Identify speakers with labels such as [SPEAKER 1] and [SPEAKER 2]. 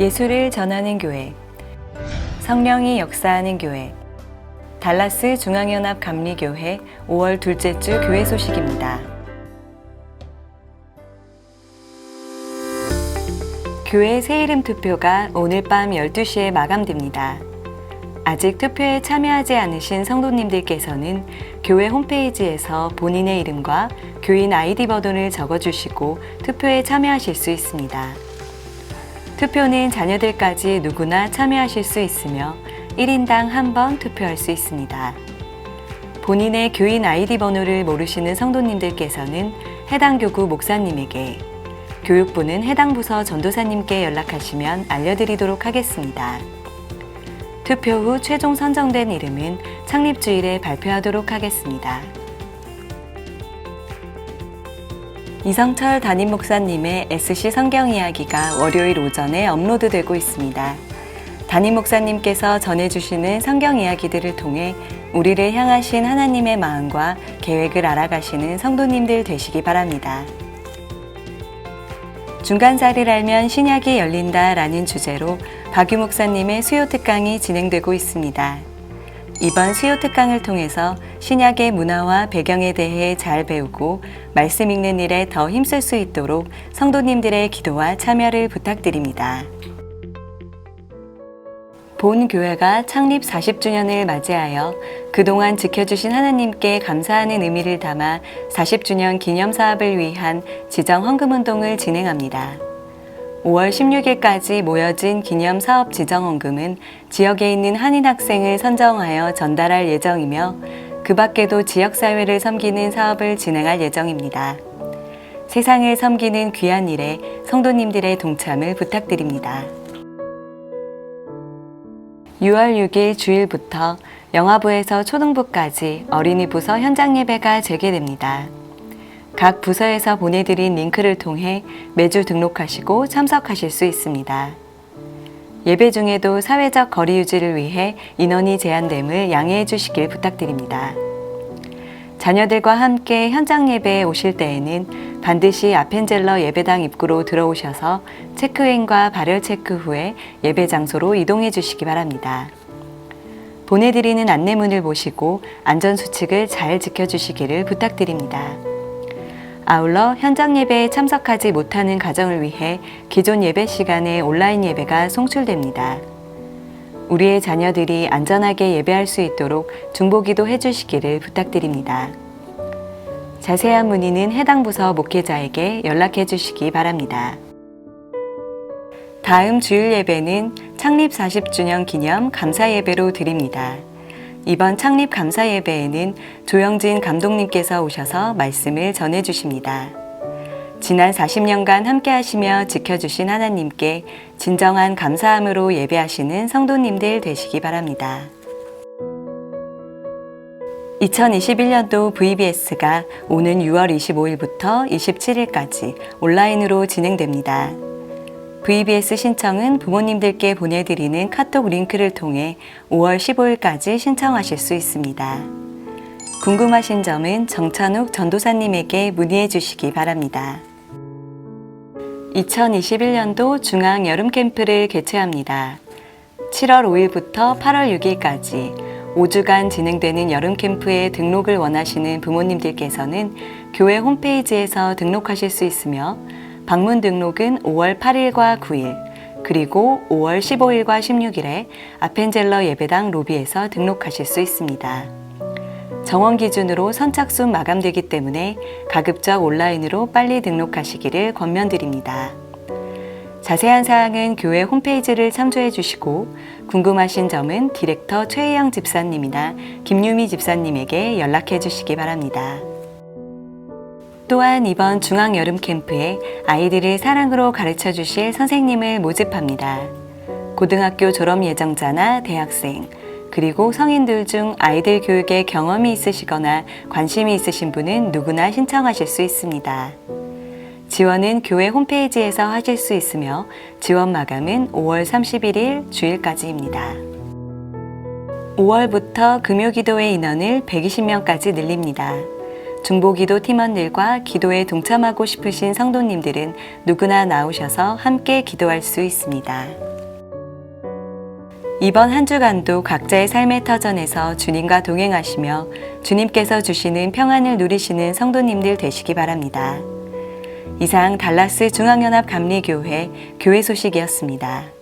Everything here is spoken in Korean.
[SPEAKER 1] 예수를 전하는 교회 성령이 역사하는 교회 달라스 중앙연합 감리교회 5월 둘째 주 교회 소식입니다. 교회 새 이름 투표가 오늘 밤 12시에 마감됩니다. 아직 투표에 참여하지 않으신 성도님들께서는 교회 홈페이지에서 본인의 이름과 교인 아이디 버전을 적어주시고 투표에 참여하실 수 있습니다. 투표는 자녀들까지 누구나 참여하실 수 있으며 1인당 한 번 투표할 수 있습니다. 본인의 교인 아이디 번호를 모르시는 성도님들께서는 해당 교구 목사님에게 교육부는 해당 부서 전도사님께 연락하시면 알려드리도록 하겠습니다. 투표 후 최종 선정된 이름은 창립주일에 발표하도록 하겠습니다. 이성철 담임 목사님의 SC 성경 이야기가 월요일 오전에 업로드되고 있습니다. 담임 목사님께서 전해주시는 성경 이야기들을 통해 우리를 향하신 하나님의 마음과 계획을 알아가시는 성도님들 되시기 바랍니다. 중간자리를 알면 신약이 열린다 라는 주제로 박유 목사님의 수요 특강이 진행되고 있습니다. 이번 수요 특강을 통해서 신약의 문화와 배경에 대해 잘 배우고 말씀 읽는 일에 더 힘쓸 수 있도록 성도님들의 기도와 참여를 부탁드립니다. 본 교회가 창립 40주년을 맞이하여 그동안 지켜주신 하나님께 감사하는 의미를 담아 40주년 기념 사업을 위한 지정 헌금 운동을 진행합니다. 5월 16일까지 모여진 기념 사업 지정 헌금은 지역에 있는 한인 학생을 선정하여 전달할 예정이며 그 밖에도 지역사회를 섬기는 사업을 진행할 예정입니다. 세상을 섬기는 귀한 일에 성도님들의 동참을 부탁드립니다. 6월 6일 주일부터 영화부에서 초등부까지 어린이 부서 현장 예배가 재개됩니다. 각 부서에서 보내드린 링크를 통해 매주 등록하시고 참석하실 수 있습니다. 예배 중에도 사회적 거리 유지를 위해 인원이 제한됨을 양해해 주시길 부탁드립니다. 자녀들과 함께 현장 예배에 오실 때에는 반드시 아펜젤러 예배당 입구로 들어오셔서 체크인과 발열 체크 후에 예배 장소로 이동해 주시기 바랍니다. 보내드리는 안내문을 보시고 안전수칙을 잘 지켜주시기를 부탁드립니다. 아울러 현장 예배에 참석하지 못하는 가정을 위해 기존 예배 시간에 온라인 예배가 송출됩니다. 우리의 자녀들이 안전하게 예배할 수 있도록 중보기도 해주시기를 부탁드립니다. 자세한 문의는 해당 부서 목회자에게 연락해 주시기 바랍니다. 다음 주일 예배는 창립 40주년 기념 감사 예배로 드립니다. 이번 창립 감사 예배에는 조영진 감독님께서 오셔서 말씀을 전해 주십니다. 지난 40년간 함께 하시며 지켜주신 하나님께 진정한 감사함으로 예배하시는 성도님들 되시기 바랍니다. 2021년도 VBS가 오는 6월 25일부터 27일까지 온라인으로 진행됩니다. VBS 신청은 부모님들께 보내드리는 카톡 링크를 통해 5월 15일까지 신청하실 수 있습니다. 궁금하신 점은 정찬욱 전도사님에게 문의해 주시기 바랍니다. 2021년도 중앙 여름 캠프를 개최합니다. 7월 5일부터 8월 6일까지 5주간 진행되는 여름 캠프에 등록을 원하시는 부모님들께서는 교회 홈페이지에서 등록하실 수 있으며 방문 등록은 5월 8일과 9일, 그리고 5월 15일과 16일에 아펜젤러 예배당 로비에서 등록하실 수 있습니다. 정원 기준으로 선착순 마감되기 때문에 가급적 온라인으로 빨리 등록하시기를 권면드립니다. 자세한 사항은 교회 홈페이지를 참조해 주시고 궁금하신 점은 디렉터 최혜영 집사님이나 김유미 집사님에게 연락해 주시기 바랍니다. 또한 이번 중앙 여름 캠프에 아이들을 사랑으로 가르쳐 주실 선생님을 모집합니다. 고등학교 졸업 예정자나 대학생, 그리고 성인들 중 아이들 교육에 경험이 있으시거나 관심이 있으신 분은 누구나 신청하실 수 있습니다. 지원은 교회 홈페이지에서 하실 수 있으며 지원 마감은 5월 31일 주일까지입니다. 5월부터 금요 기도회 인원을 120명까지 늘립니다. 중보기도 팀원들과 기도에 동참하고 싶으신 성도님들은 누구나 나오셔서 함께 기도할 수 있습니다. 이번 한 주간도 각자의 삶의 터전에서 주님과 동행하시며 주님께서 주시는 평안을 누리시는 성도님들 되시기 바랍니다. 이상 달라스 중앙연합 감리교회 교회 소식이었습니다.